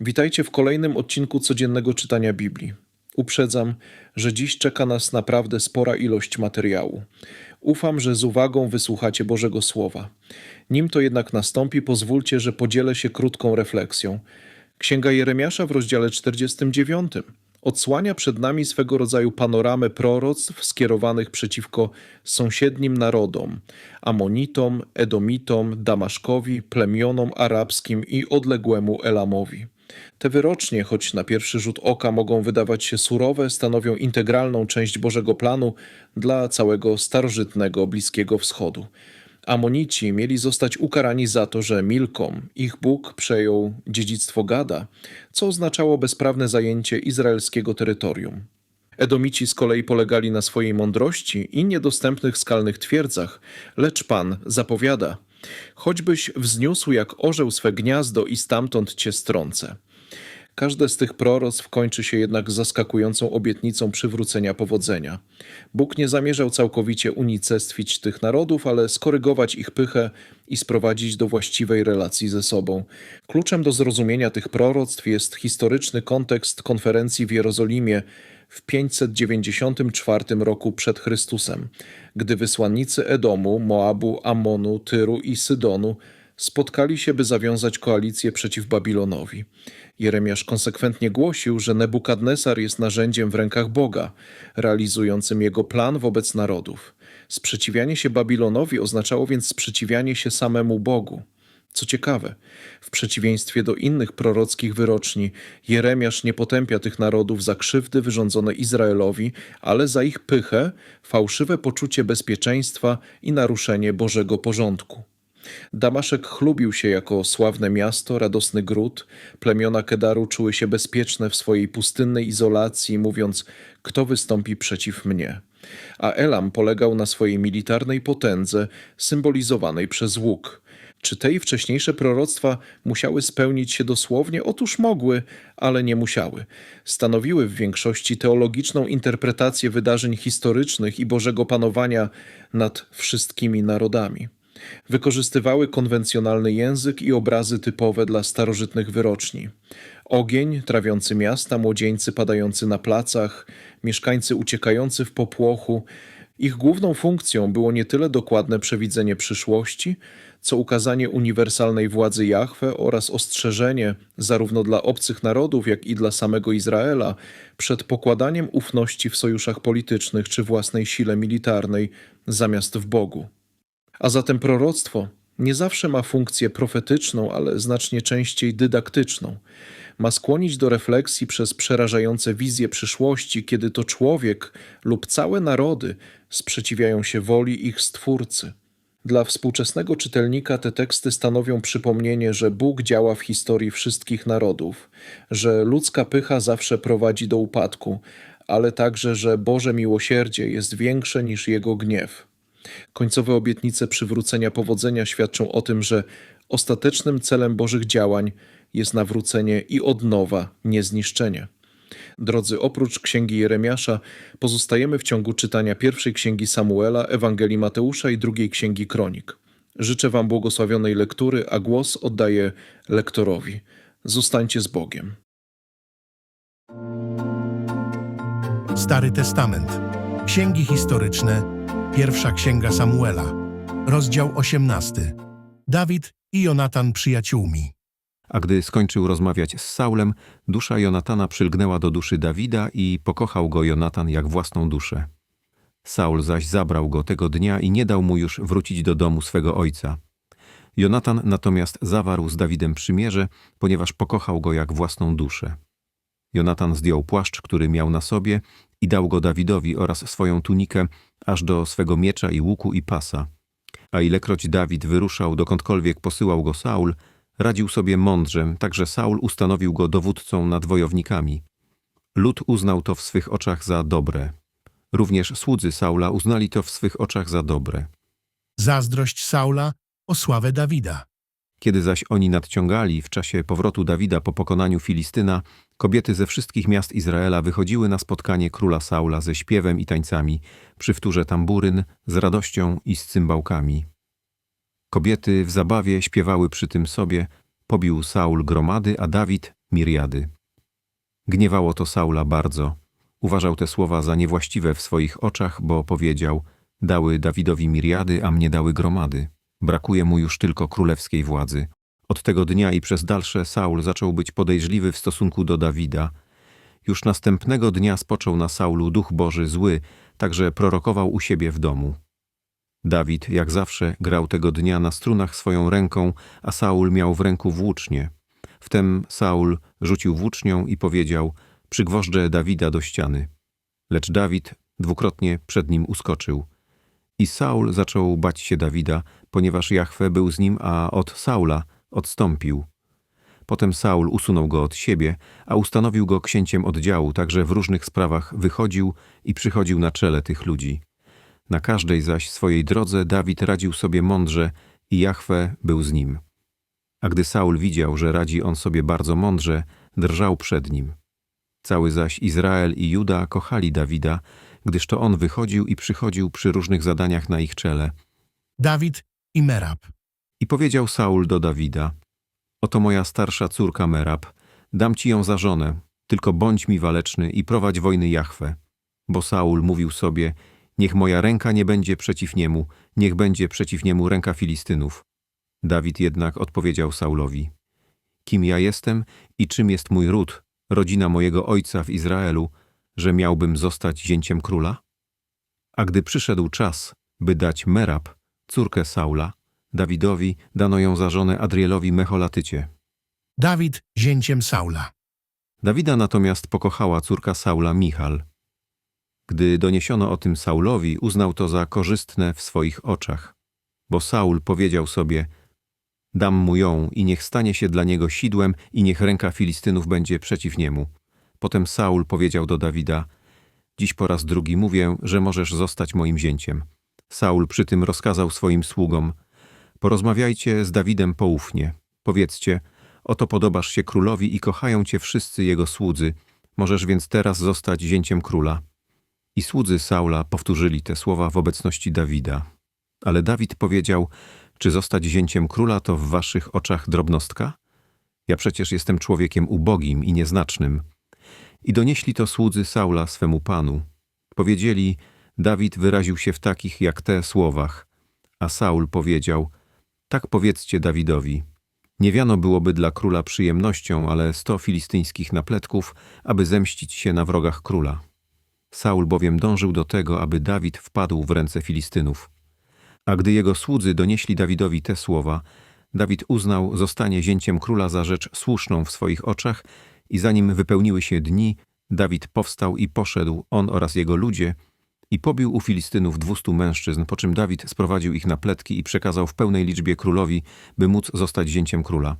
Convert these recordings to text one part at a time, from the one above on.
Witajcie w kolejnym odcinku codziennego czytania Biblii. Uprzedzam, że dziś czeka nas naprawdę spora ilość materiału. Ufam, że z uwagą wysłuchacie Bożego Słowa. Nim to jednak nastąpi, pozwólcie, że podzielę się krótką refleksją. Księga Jeremiasza w rozdziale 49 odsłania przed nami swego rodzaju panoramę proroctw skierowanych przeciwko sąsiednim narodom Amonitom, Edomitom, Damaszkowi, plemionom arabskim i odległemu Elamowi. Te wyrocznie, choć na pierwszy rzut oka mogą wydawać się surowe, stanowią integralną część Bożego planu dla całego starożytnego Bliskiego Wschodu. Amonici mieli zostać ukarani za to, że Milkom, ich Bóg, przejął dziedzictwo Gada, co oznaczało bezprawne zajęcie izraelskiego terytorium. Edomici z kolei polegali na swojej mądrości i niedostępnych skalnych twierdzach, lecz Pan zapowiada: Choćbyś wzniósł jak orzeł swe gniazdo i stamtąd cię strącę. Każde z tych proroctw kończy się jednak zaskakującą obietnicą przywrócenia powodzenia. Bóg nie zamierzał całkowicie unicestwić tych narodów, ale skorygować ich pychę i sprowadzić do właściwej relacji ze sobą. Kluczem do zrozumienia tych proroctw jest historyczny kontekst konferencji w Jerozolimie w 594 roku przed Chrystusem, gdy wysłannicy Edomu, Moabu, Amonu, Tyru i Sydonu spotkali się, by zawiązać koalicję przeciw Babilonowi. Jeremiasz konsekwentnie głosił, że Nebukadnesar jest narzędziem w rękach Boga, realizującym jego plan wobec narodów. Sprzeciwianie się Babilonowi oznaczało więc sprzeciwianie się samemu Bogu. Co ciekawe, w przeciwieństwie do innych prorockich wyroczni, Jeremiasz nie potępia tych narodów za krzywdy wyrządzone Izraelowi, ale za ich pychę, fałszywe poczucie bezpieczeństwa i naruszenie Bożego porządku. Damaszek chlubił się jako sławne miasto, radosny gród. Plemiona Kedaru czuły się bezpieczne w swojej pustynnej izolacji, mówiąc: Kto wystąpi przeciw mnie? A Elam polegał na swojej militarnej potędze, symbolizowanej przez łuk. Czy te i wcześniejsze proroctwa musiały spełnić się dosłownie? Otóż mogły, ale nie musiały. Stanowiły w większości teologiczną interpretację wydarzeń historycznych i Bożego panowania nad wszystkimi narodami. Wykorzystywały konwencjonalny język i obrazy typowe dla starożytnych wyroczni. Ogień trawiący miasta, młodzieńcy padający na placach, mieszkańcy uciekający w popłochu. Ich główną funkcją było nie tyle dokładne przewidzenie przyszłości, co ukazanie uniwersalnej władzy Jahwe oraz ostrzeżenie zarówno dla obcych narodów, jak i dla samego Izraela przed pokładaniem ufności w sojuszach politycznych czy własnej sile militarnej zamiast w Bogu. A zatem proroctwo nie zawsze ma funkcję profetyczną, ale znacznie częściej dydaktyczną. Ma skłonić do refleksji przez przerażające wizje przyszłości, kiedy to człowiek lub całe narody sprzeciwiają się woli ich stwórcy. Dla współczesnego czytelnika te teksty stanowią przypomnienie, że Bóg działa w historii wszystkich narodów, że ludzka pycha zawsze prowadzi do upadku, ale także, że Boże miłosierdzie jest większe niż jego gniew. Końcowe obietnice przywrócenia powodzenia świadczą o tym, że ostatecznym celem Bożych działań jest nawrócenie i odnowa, nie zniszczenie. Drodzy, oprócz księgi Jeremiasza, pozostajemy w ciągu czytania pierwszej księgi Samuela, Ewangelii Mateusza i drugiej księgi Kronik. Życzę Wam błogosławionej lektury, a głos oddaję lektorowi. Zostańcie z Bogiem. Stary Testament. Księgi historyczne. Pierwsza księga Samuela. Rozdział 18. Dawid i Jonatan przyjaciółmi. A gdy skończył rozmawiać z Saulem, dusza Jonatana przylgnęła do duszy Dawida i pokochał go Jonatan jak własną duszę. Saul zaś zabrał go tego dnia i nie dał mu już wrócić do domu swego ojca. Jonatan natomiast zawarł z Dawidem przymierze, ponieważ pokochał go jak własną duszę. Jonatan zdjął płaszcz, który miał na sobie i dał go Dawidowi oraz swoją tunikę, aż do swego miecza i łuku i pasa. A ilekroć Dawid wyruszał, dokądkolwiek posyłał go Saul, radził sobie mądrze, także Saul ustanowił go dowódcą nad wojownikami. Lud uznał to w swych oczach za dobre. Również słudzy Saula uznali to w swych oczach za dobre. Zazdrość Saula o sławę Dawida. Kiedy zaś oni nadciągali w czasie powrotu Dawida po pokonaniu Filistyna, kobiety ze wszystkich miast Izraela wychodziły na spotkanie króla Saula ze śpiewem i tańcami, przy wtórze tamburyn, z radością i z cymbałkami. Kobiety w zabawie śpiewały przy tym sobie, pobił Saul gromady, a Dawid Miriady. Gniewało to Saula bardzo. Uważał te słowa za niewłaściwe w swoich oczach, bo powiedział: Dały Dawidowi Miriady, a mnie dały gromady. Brakuje mu już tylko królewskiej władzy. Od tego dnia i przez dalsze Saul zaczął być podejrzliwy w stosunku do Dawida. Już następnego dnia spoczął na Saulu duch Boży zły, także prorokował u siebie w domu. Dawid, jak zawsze, grał tego dnia na strunach swoją ręką, a Saul miał w ręku włócznie. Wtem Saul rzucił włócznią i powiedział: Przygwożdżę Dawida do ściany. Lecz Dawid dwukrotnie przed nim uskoczył. I Saul zaczął bać się Dawida, ponieważ Jahwe był z nim, a od Saula odstąpił. Potem Saul usunął go od siebie, a ustanowił go księciem oddziału, także w różnych sprawach wychodził i przychodził na czele tych ludzi. Na każdej zaś swojej drodze Dawid radził sobie mądrze i Jahwe był z nim. A gdy Saul widział, że radzi on sobie bardzo mądrze, drżał przed nim. Cały zaś Izrael i Juda kochali Dawida, gdyż to on wychodził i przychodził przy różnych zadaniach na ich czele. Dawid i Merab. I powiedział Saul do Dawida: Oto moja starsza córka Merab, dam ci ją za żonę, tylko bądź mi waleczny i prowadź wojny Jahwe. Bo Saul mówił sobie: Niech moja ręka nie będzie przeciw niemu, niech będzie przeciw niemu ręka Filistynów. Dawid jednak odpowiedział Saulowi: Kim ja jestem i czym jest mój ród, rodzina mojego ojca w Izraelu, że miałbym zostać zięciem króla? A gdy przyszedł czas, by dać Merab, córkę Saula, Dawidowi dano ją za żonę Adrielowi Mecholatycie. Dawid zięciem Saula. Dawida natomiast pokochała córka Saula Michal. Gdy doniesiono o tym Saulowi, uznał to za korzystne w swoich oczach. Bo Saul powiedział sobie, dam mu ją i niech stanie się dla niego sidłem i niech ręka Filistynów będzie przeciw niemu. Potem Saul powiedział do Dawida, dziś po raz drugi mówię, że możesz zostać moim zięciem. Saul przy tym rozkazał swoim sługom, porozmawiajcie z Dawidem poufnie. Powiedzcie, oto podobasz się królowi i kochają cię wszyscy jego słudzy. Możesz więc teraz zostać zięciem króla. I słudzy Saula powtórzyli te słowa w obecności Dawida. Ale Dawid powiedział, czy zostać zięciem króla to w waszych oczach drobnostka? Ja przecież jestem człowiekiem ubogim i nieznacznym. I donieśli to słudzy Saula swemu panu. Powiedzieli, Dawid wyraził się w takich jak te słowach. A Saul powiedział, tak powiedzcie Dawidowi. Nie wiano byłoby dla króla przyjemnością, ale sto filistyńskich napletków, aby zemścić się na wrogach króla. Saul bowiem dążył do tego, aby Dawid wpadł w ręce Filistynów. A gdy jego słudzy donieśli Dawidowi te słowa, Dawid uznał zostanie zięciem króla za rzecz słuszną w swoich oczach i zanim wypełniły się dni, Dawid powstał i poszedł, on oraz jego ludzie, i pobił u Filistynów dwustu mężczyzn, po czym Dawid sprowadził ich na pletki i przekazał w pełnej liczbie królowi, by móc zostać zięciem króla.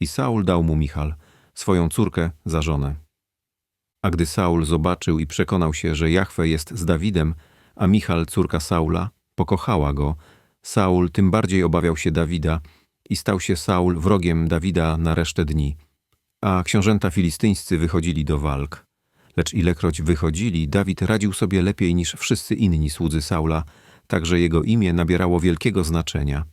I Saul dał mu Michal, swoją córkę, za żonę. A gdy Saul zobaczył i przekonał się, że Jahwe jest z Dawidem, a Michal, córka Saula, pokochała go, Saul tym bardziej obawiał się Dawida i stał się Saul wrogiem Dawida na resztę dni. A książęta filistyńscy wychodzili do walk. Lecz ilekroć wychodzili, Dawid radził sobie lepiej niż wszyscy inni słudzy Saula, także jego imię nabierało wielkiego znaczenia.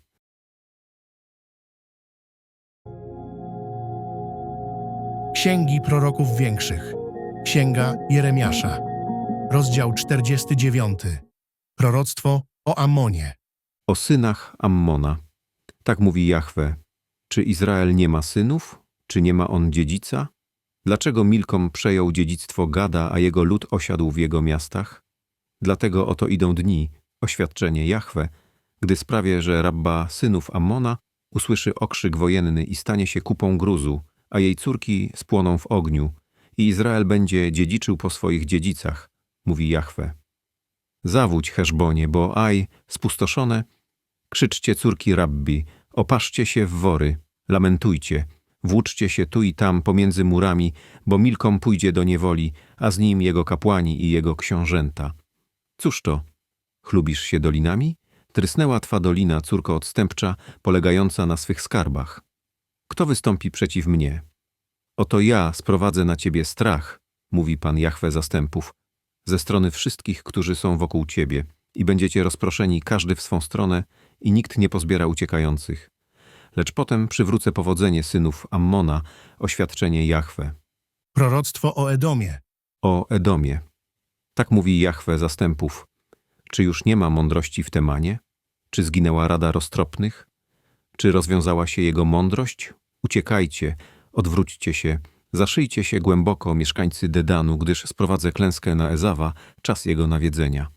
Księgi proroków większych. Księga Jeremiasza. Rozdział 49. Proroctwo o Amonie. O synach Ammona. Tak mówi Jahwe. Czy Izrael nie ma synów? Czy nie ma on dziedzica? Dlaczego Milkom przejął dziedzictwo Gada, a jego lud osiadł w jego miastach? Dlatego oto idą dni, oświadczenie Jahwe, gdy sprawię, że rabba synów Ammona usłyszy okrzyk wojenny i stanie się kupą gruzu, a jej córki spłoną w ogniu i Izrael będzie dziedziczył po swoich dziedzicach, mówi Jahwe. Zawódź, Heszbonie, bo Aj, spustoszone, krzyczcie córki rabbi, opaszcie się w wory, lamentujcie, włóczcie się tu i tam pomiędzy murami, bo Milkom pójdzie do niewoli, a z nim jego kapłani i jego książęta. Cóż to? Chlubisz się dolinami? Trysnęła twa dolina, córko odstępcza, polegająca na swych skarbach. Kto wystąpi przeciw mnie? Oto ja sprowadzę na ciebie strach, mówi Pan Jahwe zastępów, ze strony wszystkich, którzy są wokół ciebie i będziecie rozproszeni każdy w swą stronę i nikt nie pozbiera uciekających. lecz potem przywrócę powodzenie synów Ammona, oświadczenie Jahwe. Proroctwo o Edomie. O Edomie. Tak mówi Jahwe zastępów. Czy już nie ma mądrości w Temanie? Czy zginęła rada roztropnych? Czy rozwiązała się jego mądrość? Uciekajcie, odwróćcie się, zaszyjcie się głęboko, mieszkańcy Dedanu, gdyż sprowadzę klęskę na Ezawa, czas jego nawiedzenia.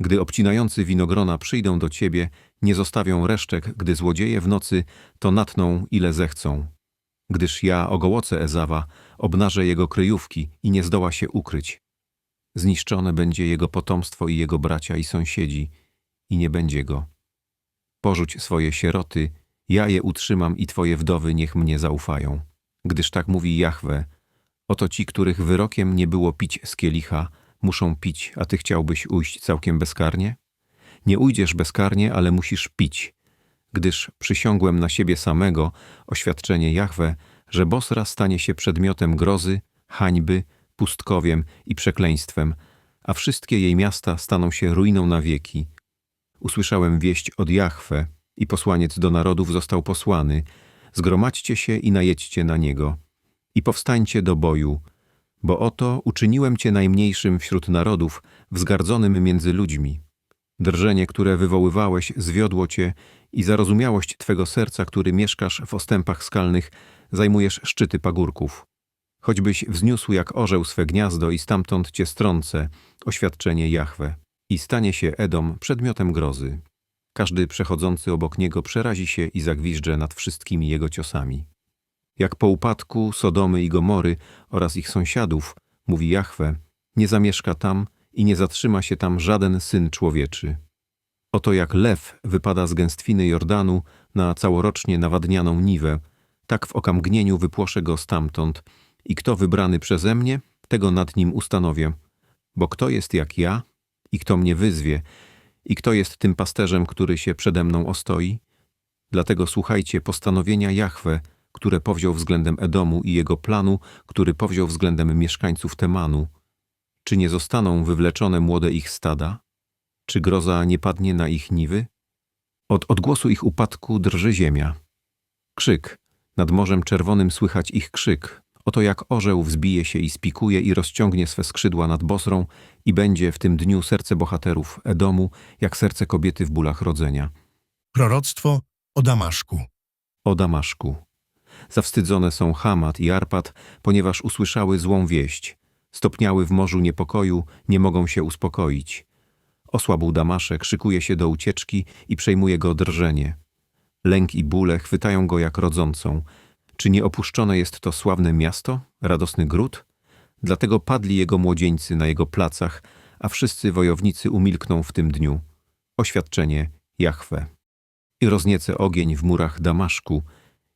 Gdy obcinający winogrona przyjdą do ciebie, nie zostawią resztek, gdy złodzieje w nocy to natną, ile zechcą. Gdyż ja ogołocę Ezawa, obnażę jego kryjówki i nie zdoła się ukryć. Zniszczone będzie jego potomstwo i jego bracia i sąsiedzi, i nie będzie go. Porzuć swoje sieroty, ja je utrzymam i twoje wdowy niech mnie zaufają. Gdyż tak mówi Jahwe, oto ci, których wyrokiem nie było pić z kielicha, muszą pić, a ty chciałbyś ujść całkiem bezkarnie? Nie ujdziesz bezkarnie, ale musisz pić, gdyż przysiągłem na siebie samego, oświadczenie Jahwe, że Bosra stanie się przedmiotem grozy, hańby, pustkowiem i przekleństwem, a wszystkie jej miasta staną się ruiną na wieki. Usłyszałem wieść od Jahwe i posłaniec do narodów został posłany. Zgromadźcie się i najedźcie na niego. I powstańcie do boju, bo oto uczyniłem cię najmniejszym wśród narodów, wzgardzonym między ludźmi. Drżenie, które wywoływałeś, zwiodło cię i zarozumiałość twego serca, który mieszkasz w ostępach skalnych, zajmujesz szczyty pagórków. Choćbyś wzniósł jak orzeł swe gniazdo i stamtąd cię strącę, oświadczenie Jahwe. I stanie się Edom przedmiotem grozy. Każdy przechodzący obok niego przerazi się i zagwiżdże nad wszystkimi jego ciosami. Jak po upadku Sodomy i Gomory oraz ich sąsiadów, mówi Jahwe, nie zamieszka tam i nie zatrzyma się tam żaden syn człowieczy. Oto jak lew wypada z gęstwiny Jordanu na całorocznie nawadnianą niwę, tak w okamgnieniu wypłoszę go stamtąd i kto wybrany przeze mnie, tego nad nim ustanowię. Bo kto jest jak ja i kto mnie wyzwie i kto jest tym pasterzem, który się przede mną ostoi? Dlatego słuchajcie postanowienia Jahwe, które powziął względem Edomu i jego planu, który powziął względem mieszkańców Temanu. Czy nie zostaną wywleczone młode ich stada? Czy groza nie padnie na ich niwy? Od odgłosu ich upadku drży ziemia. Krzyk. Nad Morzem Czerwonym słychać ich krzyk. Oto jak orzeł wzbije się i spikuje i rozciągnie swe skrzydła nad Bosrą i będzie w tym dniu serce bohaterów Edomu, jak serce kobiety w bólach rodzenia. Proroctwo o Damaszku. O Damaszku. Zawstydzone są Hamat i Arpad, ponieważ usłyszały złą wieść. Stopniały w morzu niepokoju, nie mogą się uspokoić. Osłabł Damaszek, szykuje się do ucieczki i przejmuje go drżenie. Lęk i bóle chwytają go jak rodzącą. Czy nie opuszczone jest to sławne miasto, radosny gród? Dlatego padli jego młodzieńcy na jego placach, a wszyscy wojownicy umilkną w tym dniu. Oświadczenie Jahwe. I rozniece ogień w murach Damaszku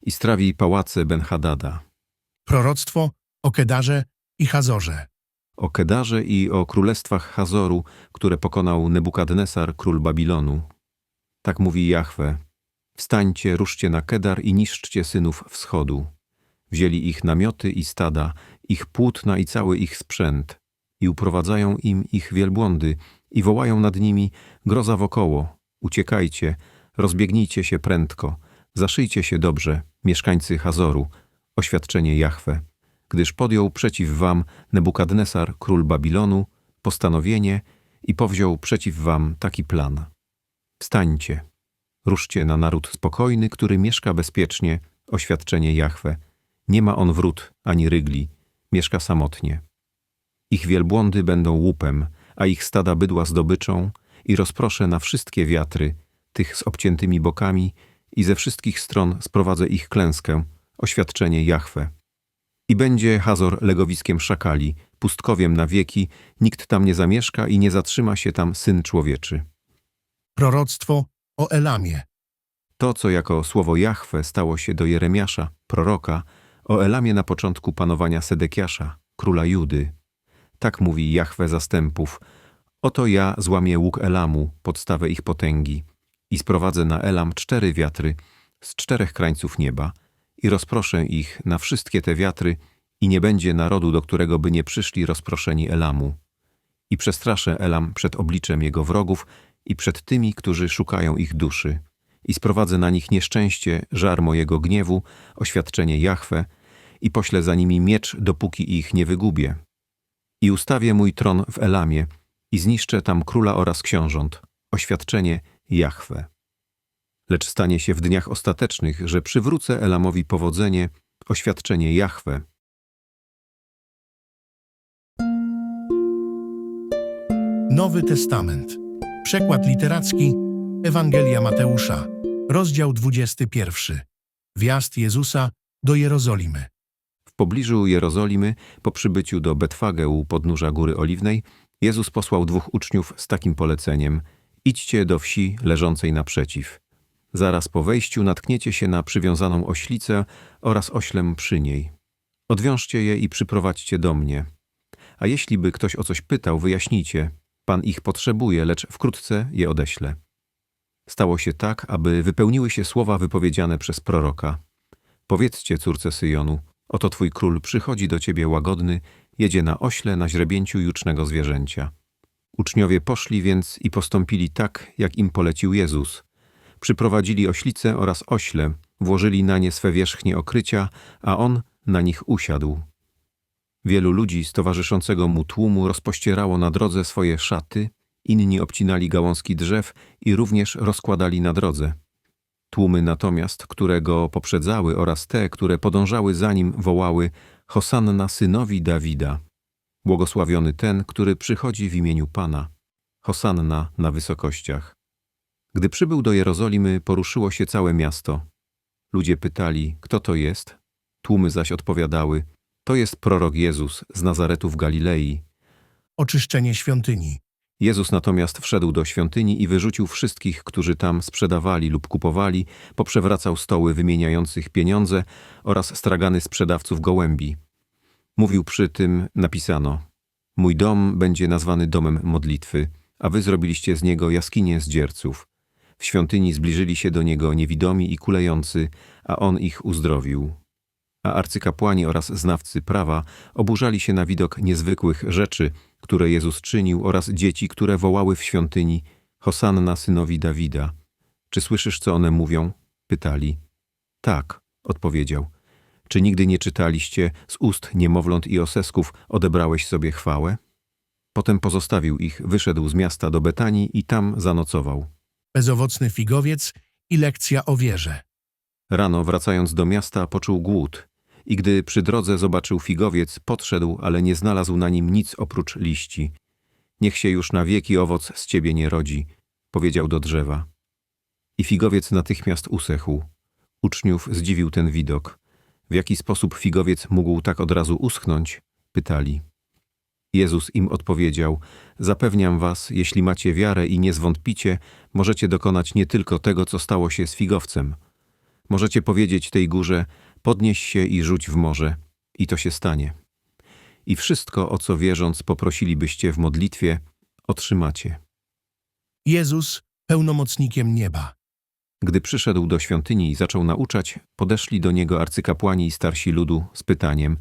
i strawi pałace Ben-Hadada. Proroctwo o Kedarze i Hazorze. O Kedarze i o królestwach Hazoru, które pokonał Nebukadnesar, król Babilonu. Tak mówi Jahwe. Wstańcie, ruszcie na Kedar i niszczcie synów wschodu. Wzięli ich namioty i stada, ich płótna i cały ich sprzęt i uprowadzają im ich wielbłądy i wołają nad nimi groza wokoło. Uciekajcie, rozbiegnijcie się prędko, zaszyjcie się dobrze, mieszkańcy Hazoru, oświadczenie Jahwe, gdyż podjął przeciw wam Nebukadnesar, król Babilonu, postanowienie i powziął przeciw wam taki plan. Wstańcie, ruszcie na naród spokojny, który mieszka bezpiecznie, oświadczenie Jahwe. Nie ma on wrót ani rygli, mieszka samotnie. Ich wielbłądy będą łupem, a ich stada bydła zdobyczą i rozproszę na wszystkie wiatry, tych z obciętymi bokami i ze wszystkich stron sprowadzę ich klęskę, oświadczenie Jahwe. I będzie Hazor legowiskiem szakali, pustkowiem na wieki, nikt tam nie zamieszka i nie zatrzyma się tam Syn Człowieczy. Proroctwo o Elamie. To, co jako słowo Jahwe stało się do Jeremiasza, proroka, o Elamie na początku panowania Sedekiasza, króla Judy. Tak mówi Jahwe zastępów. Oto ja złamię łuk Elamu, podstawę ich potęgi, i sprowadzę na Elam cztery wiatry z czterech krańców nieba i rozproszę ich na wszystkie te wiatry i nie będzie narodu, do którego by nie przyszli rozproszeni Elamu. I przestraszę Elam przed obliczem jego wrogów i przed tymi, którzy szukają ich duszy. i sprowadzę na nich nieszczęście, żar mojego gniewu, oświadczenie Jahwe i poślę za nimi miecz, dopóki ich nie wygubię. I ustawię mój tron w Elamie i zniszczę tam króla oraz książąt, oświadczenie Jahwe. Lecz stanie się w dniach ostatecznych, że przywrócę Elamowi powodzenie, oświadczenie Jahwe, Nowy Testament. Przekład literacki Ewangelia Mateusza. Rozdział 21. Wjazd Jezusa do Jerozolimy. W pobliżu Jerozolimy, po przybyciu do Betfage u podnóża Góry Oliwnej, Jezus posłał dwóch uczniów z takim poleceniem: Idźcie do wsi leżącej naprzeciw. Zaraz po wejściu natkniecie się na przywiązaną oślicę oraz oślem przy niej. Odwiążcie je i przyprowadźcie do mnie. A jeśli by ktoś o coś pytał, wyjaśnijcie: Pan ich potrzebuje, lecz wkrótce je odeślę. Stało się tak, aby wypełniły się słowa wypowiedziane przez proroka. Powiedzcie córce Syjonu, oto twój król przychodzi do ciebie łagodny, jedzie na ośle na źrebięciu jucznego zwierzęcia. Uczniowie poszli więc i postąpili tak, jak im polecił Jezus. Przyprowadzili oślice oraz ośle, włożyli na nie swe wierzchnie okrycia, a on na nich usiadł. Wielu ludzi z towarzyszącego mu tłumu rozpościerało na drodze swoje szaty, inni obcinali gałązki drzew i również rozkładali na drodze. Tłumy natomiast, które go poprzedzały oraz te, które podążały za nim, wołały Hosanna synowi Dawida. Błogosławiony ten, który przychodzi w imieniu Pana. Hosanna na wysokościach. Gdy przybył do Jerozolimy, poruszyło się całe miasto. Ludzie pytali, kto to jest? Tłumy zaś odpowiadały, to jest prorok Jezus z Nazaretu w Galilei. Oczyszczenie świątyni. Jezus natomiast wszedł do świątyni i wyrzucił wszystkich, którzy tam sprzedawali lub kupowali, poprzewracał stoły wymieniających pieniądze oraz stragany sprzedawców gołębi. Mówił przy tym, napisano: Mój dom będzie nazwany domem modlitwy, a wy zrobiliście z niego jaskinię zdzierców. W świątyni zbliżyli się do niego niewidomi i kulejący, a on ich uzdrowił. A arcykapłani oraz znawcy prawa oburzali się na widok niezwykłych rzeczy, które Jezus czynił, oraz dzieci, które wołały w świątyni: Hosanna synowi Dawida. Czy słyszysz, co one mówią? Pytali. Tak, odpowiedział. Czy nigdy nie czytaliście z ust niemowląt i osesków odebrałeś sobie chwałę? Potem pozostawił ich, wyszedł z miasta do Betanii i tam zanocował. Bezowocny figowiec i lekcja o wierze. Rano, wracając do miasta, poczuł głód i gdy przy drodze zobaczył figowiec, podszedł, ale nie znalazł na nim nic oprócz liści. Niech się już na wieki owoc z ciebie nie rodzi, powiedział do drzewa. I figowiec natychmiast usechł. Uczniów zdziwił ten widok. W jaki sposób figowiec mógł tak od razu uschnąć? Pytali. Jezus im odpowiedział: Zapewniam was, jeśli macie wiarę i nie zwątpicie, możecie dokonać nie tylko tego, co stało się z figowcem. Możecie powiedzieć tej górze: Podnieś się i rzuć w morze, i to się stanie. I wszystko, o co wierząc poprosilibyście w modlitwie, otrzymacie. Jezus pełnomocnikiem nieba. Gdy przyszedł do świątyni i zaczął nauczać, podeszli do niego arcykapłani i starsi ludu z pytaniem: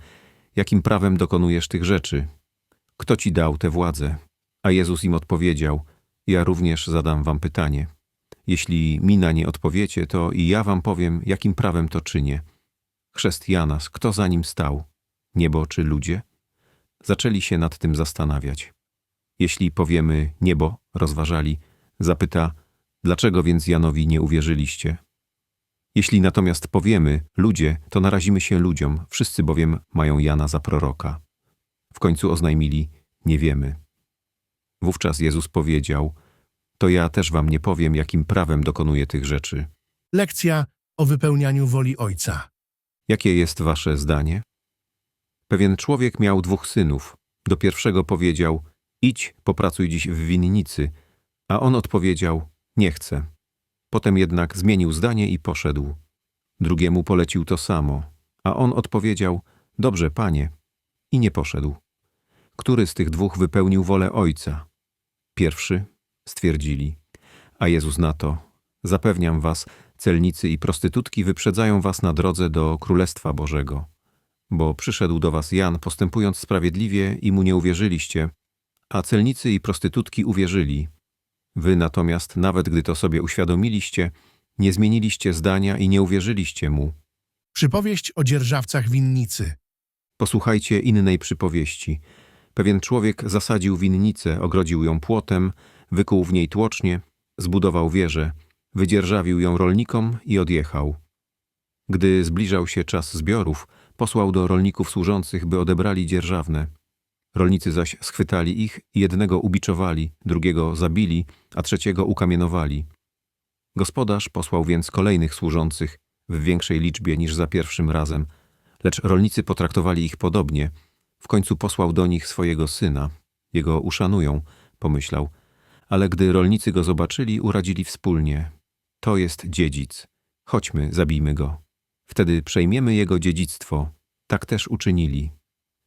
Jakim prawem dokonujesz tych rzeczy? Kto ci dał tę władzę? A Jezus im odpowiedział: Ja również zadam wam pytanie. Jeśli mi na nie odpowiecie, to i ja wam powiem, jakim prawem to czynię. Chrzest Jana, kto za nim stał? Niebo czy ludzie? Zaczęli się nad tym zastanawiać. Jeśli powiemy niebo, rozważali, zapyta, dlaczego więc Janowi nie uwierzyliście? Jeśli natomiast powiemy ludzie, to narazimy się ludziom, wszyscy bowiem mają Jana za proroka. W końcu oznajmili, nie wiemy. Wówczas Jezus powiedział, to ja też wam nie powiem, jakim prawem dokonuję tych rzeczy. Lekcja o wypełnianiu woli Ojca. Jakie jest wasze zdanie? Pewien człowiek miał dwóch synów. Do pierwszego powiedział, idź, popracuj dziś w winnicy, a on odpowiedział, nie chcę. Potem jednak zmienił zdanie i poszedł. Drugiemu polecił to samo, a on odpowiedział, dobrze, panie, i nie poszedł. Który z tych dwóch wypełnił wolę ojca? Pierwszy, stwierdzili. A Jezus na to, zapewniam was, celnicy i prostytutki wyprzedzają was na drodze do Królestwa Bożego. Bo przyszedł do was Jan, postępując sprawiedliwie i mu nie uwierzyliście, a celnicy i prostytutki uwierzyli. Wy natomiast, nawet gdy to sobie uświadomiliście, Nie zmieniliście zdania i nie uwierzyliście mu. Przypowieść o dzierżawcach winnicy. Posłuchajcie innej przypowieści. Pewien człowiek zasadził winnicę, ogrodził ją płotem, wykuł w niej tłocznie, zbudował wieżę, wydzierżawił ją rolnikom i odjechał. Gdy zbliżał się czas zbiorów, posłał do rolników służących, by odebrali dzierżawne. Rolnicy zaś schwytali ich i jednego ubiczowali, drugiego zabili, a trzeciego ukamienowali. Gospodarz posłał więc kolejnych służących w większej liczbie niż za pierwszym razem, lecz rolnicy potraktowali ich podobnie. W końcu posłał do nich swojego syna. Jego uszanują, pomyślał. Ale gdy rolnicy go zobaczyli, uradzili wspólnie. To jest dziedzic. Chodźmy, zabijmy go. Wtedy przejmiemy jego dziedzictwo. Tak też uczynili.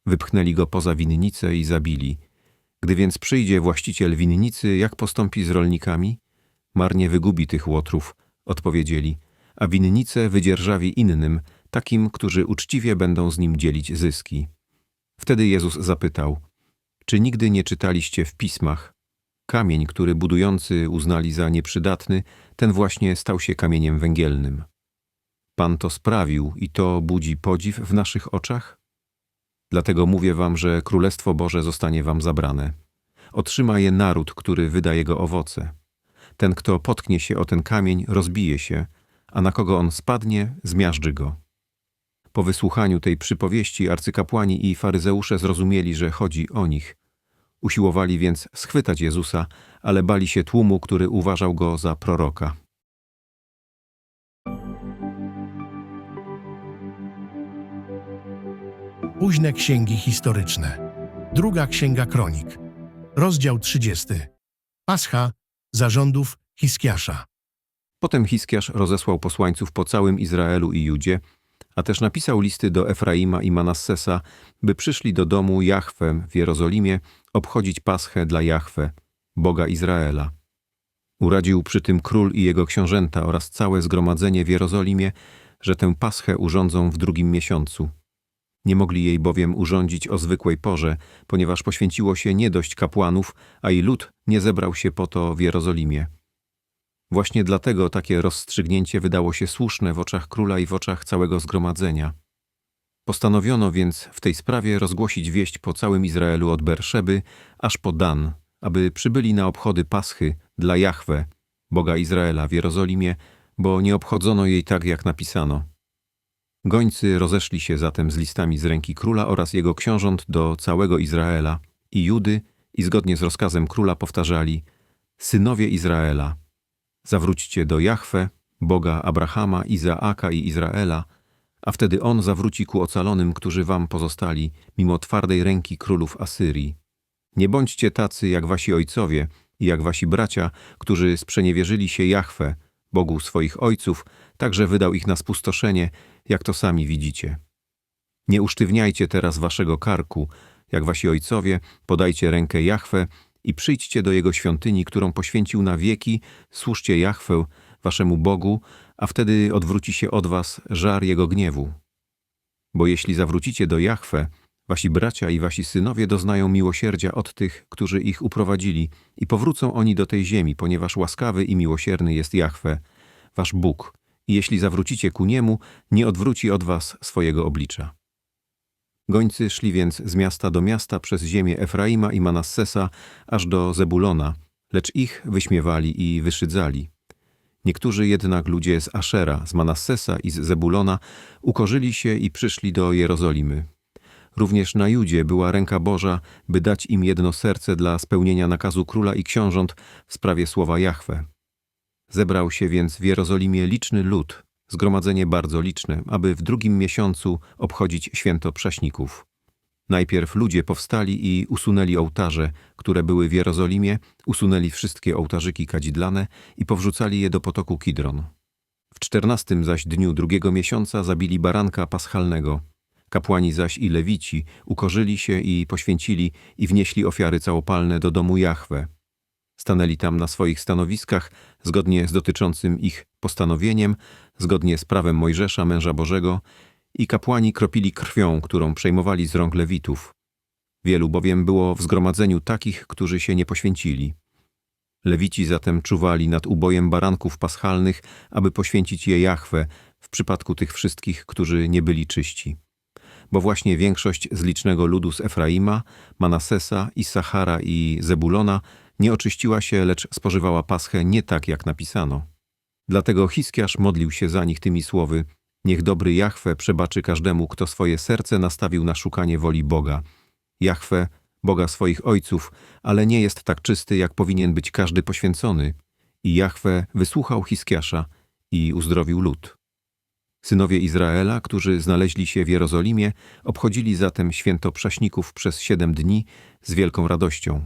Wypchnęli go poza winnicę i zabili. Gdy więc przyjdzie właściciel winnicy, jak postąpi z rolnikami? Marnie wygubi tych łotrów, odpowiedzieli, a winnicę wydzierżawi innym, takim, którzy uczciwie będą z nim dzielić zyski. Wtedy Jezus zapytał, czy nigdy nie czytaliście w pismach? Kamień, który budujący uznali za nieprzydatny, ten właśnie stał się kamieniem węgielnym. Pan to sprawił i to budzi podziw w naszych oczach? Dlatego mówię wam, że Królestwo Boże zostanie wam zabrane. Otrzyma je naród, który wyda jego owoce. Ten, kto potknie się o ten kamień, rozbije się, a na kogo on spadnie, zmiażdży go. Po wysłuchaniu tej przypowieści arcykapłani i faryzeusze zrozumieli, że chodzi o nich. Usiłowali więc schwytać Jezusa, ale bali się tłumu, który uważał go za proroka. Późne księgi historyczne. Druga księga kronik. Rozdział 30. Pascha zarządów Hiskiasza. Potem Hiskiarz rozesłał posłańców po całym Izraelu i Judzie, a też napisał listy do Efraima i Manassesa, by przyszli do domu Jahwe w Jerozolimie obchodzić Paschę dla Jahwe, Boga Izraela. Uradził przy tym król i jego książęta oraz całe zgromadzenie w Jerozolimie, że tę Paschę urządzą w drugim miesiącu. Nie mogli jej bowiem urządzić o zwykłej porze, ponieważ poświęciło się nie dość kapłanów, a i lud nie zebrał się po to w Jerozolimie. Właśnie dlatego takie rozstrzygnięcie wydało się słuszne w oczach króla i w oczach całego zgromadzenia. Postanowiono więc w tej sprawie rozgłosić wieść po całym Izraelu od Berszeby aż po Dan, aby przybyli na obchody Paschy dla Jahwe, Boga Izraela w Jerozolimie, bo nie obchodzono jej tak, jak napisano. Gońcy rozeszli się zatem z listami z ręki króla oraz jego książąt do całego Izraela i Judy i zgodnie z rozkazem króla powtarzali Synowie Izraela, zawróćcie do Jahwe, Boga Abrahama, Izaaka i Izraela, a wtedy On zawróci ku ocalonym, którzy wam pozostali, mimo twardej ręki królów Asyrii. Nie bądźcie tacy jak wasi ojcowie i jak wasi bracia, którzy sprzeniewierzyli się Jahwe, Bogu swoich ojców, tak że wydał ich na spustoszenie, jak to sami widzicie. Nie usztywniajcie teraz waszego karku, jak wasi ojcowie, podajcie rękę Jahwe i przyjdźcie do jego świątyni, którą poświęcił na wieki, służcie Jahwe, waszemu Bogu, a wtedy odwróci się od was żar jego gniewu. Bo jeśli zawrócicie do Jahwe, wasi bracia i wasi synowie doznają miłosierdzia od tych, którzy ich uprowadzili i powrócą oni do tej ziemi, ponieważ łaskawy i miłosierny jest Jahwe, wasz Bóg, i jeśli zawrócicie ku niemu, nie odwróci od was swojego oblicza. Gońcy szli więc z miasta do miasta przez ziemię Efraima i Manassesa aż do Zebulona, lecz ich wyśmiewali i wyszydzali. Niektórzy jednak ludzie z Ashera, z Manassesa i z Zebulona ukorzyli się i przyszli do Jerozolimy. Również na Judzie była ręka Boża, by dać im jedno serce dla spełnienia nakazu króla i książąt w sprawie słowa Jahwe. Zebrał się więc w Jerozolimie liczny lud, zgromadzenie bardzo liczne, aby w drugim miesiącu obchodzić święto prześników. Najpierw ludzie powstali i usunęli ołtarze, które były w Jerozolimie, usunęli wszystkie ołtarzyki kadzidlane i powrzucali je do potoku Kidron. W czternastym zaś dniu drugiego miesiąca zabili baranka paschalnego. Kapłani zaś i lewici ukorzyli się i poświęcili i wnieśli ofiary całopalne do domu Jahwe. Stanęli tam na swoich stanowiskach, zgodnie z dotyczącym ich postanowieniem, zgodnie z prawem Mojżesza, męża Bożego, i kapłani kropili krwią, którą przejmowali z rąk lewitów. Wielu bowiem było w zgromadzeniu takich, którzy się nie poświęcili. Lewici zatem czuwali nad ubojem baranków paschalnych, aby poświęcić je Jahwe w przypadku tych wszystkich, którzy nie byli czyści. Bo właśnie większość z licznego ludu z Efraima, Manasesa, Issachara i Zebulona nie oczyściła się, lecz spożywała paschę nie tak, jak napisano. Dlatego Hiskiarz modlił się za nich tymi słowy Niech dobry Jahwe przebaczy każdemu, kto swoje serce nastawił na szukanie woli Boga. Jahwe, Boga swoich ojców, ale nie jest tak czysty, jak powinien być każdy poświęcony. I Jahwe wysłuchał Hiskiasza i uzdrowił lud. Synowie Izraela, którzy znaleźli się w Jerozolimie, obchodzili zatem święto prześników przez siedem dni z wielką radością.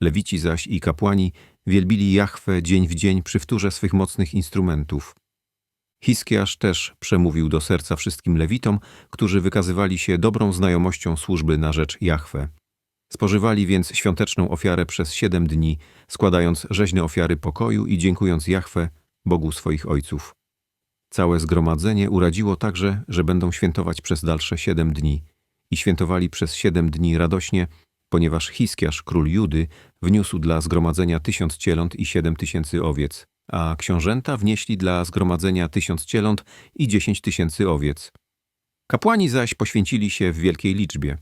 Lewici zaś i kapłani wielbili Jahwe dzień w dzień przy wtórze swych mocnych instrumentów. Hiskiasz też przemówił do serca wszystkim lewitom, którzy wykazywali się dobrą znajomością służby na rzecz Jahwe. Spożywali więc świąteczną ofiarę przez siedem dni, składając rzeźne ofiary pokoju i dziękując Jahwe, Bogu swoich ojców. Całe zgromadzenie uradziło także, że będą świętować przez dalsze siedem dni i świętowali przez siedem dni radośnie, ponieważ Hiskiasz, król Judy, wniósł dla zgromadzenia tysiąc cieląt i siedem tysięcy owiec, a książęta wnieśli dla zgromadzenia tysiąc cieląt i dziesięć tysięcy owiec. Kapłani zaś poświęcili się w wielkiej liczbie.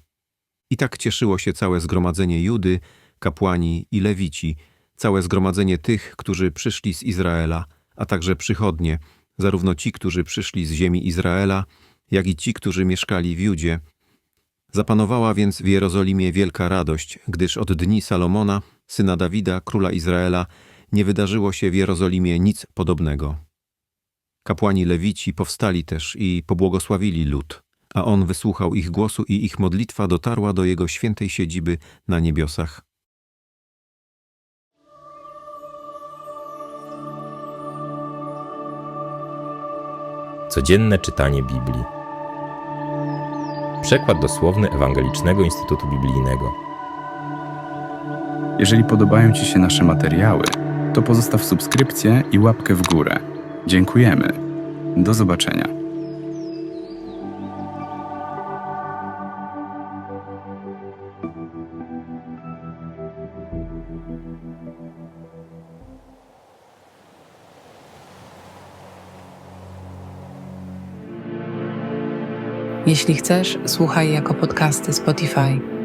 I tak cieszyło się całe zgromadzenie Judy, kapłani i lewici, całe zgromadzenie tych, którzy przyszli z Izraela, a także przychodnie, zarówno ci, którzy przyszli z ziemi Izraela, jak i ci, którzy mieszkali w Judzie. Zapanowała więc w Jerozolimie wielka radość, gdyż od dni Salomona, syna Dawida, króla Izraela, nie wydarzyło się w Jerozolimie nic podobnego. Kapłani lewici powstali też i pobłogosławili lud, a on wysłuchał ich głosu i ich modlitwa dotarła do jego świętej siedziby na niebiosach. Codzienne czytanie Biblii. Przekład dosłowny Ewangelicznego Instytutu Biblijnego. Jeżeli podobają Ci się nasze materiały, to pozostaw subskrypcję i łapkę w górę. Dziękujemy. Do zobaczenia. Jeśli chcesz, słuchaj jako podcasty Spotify.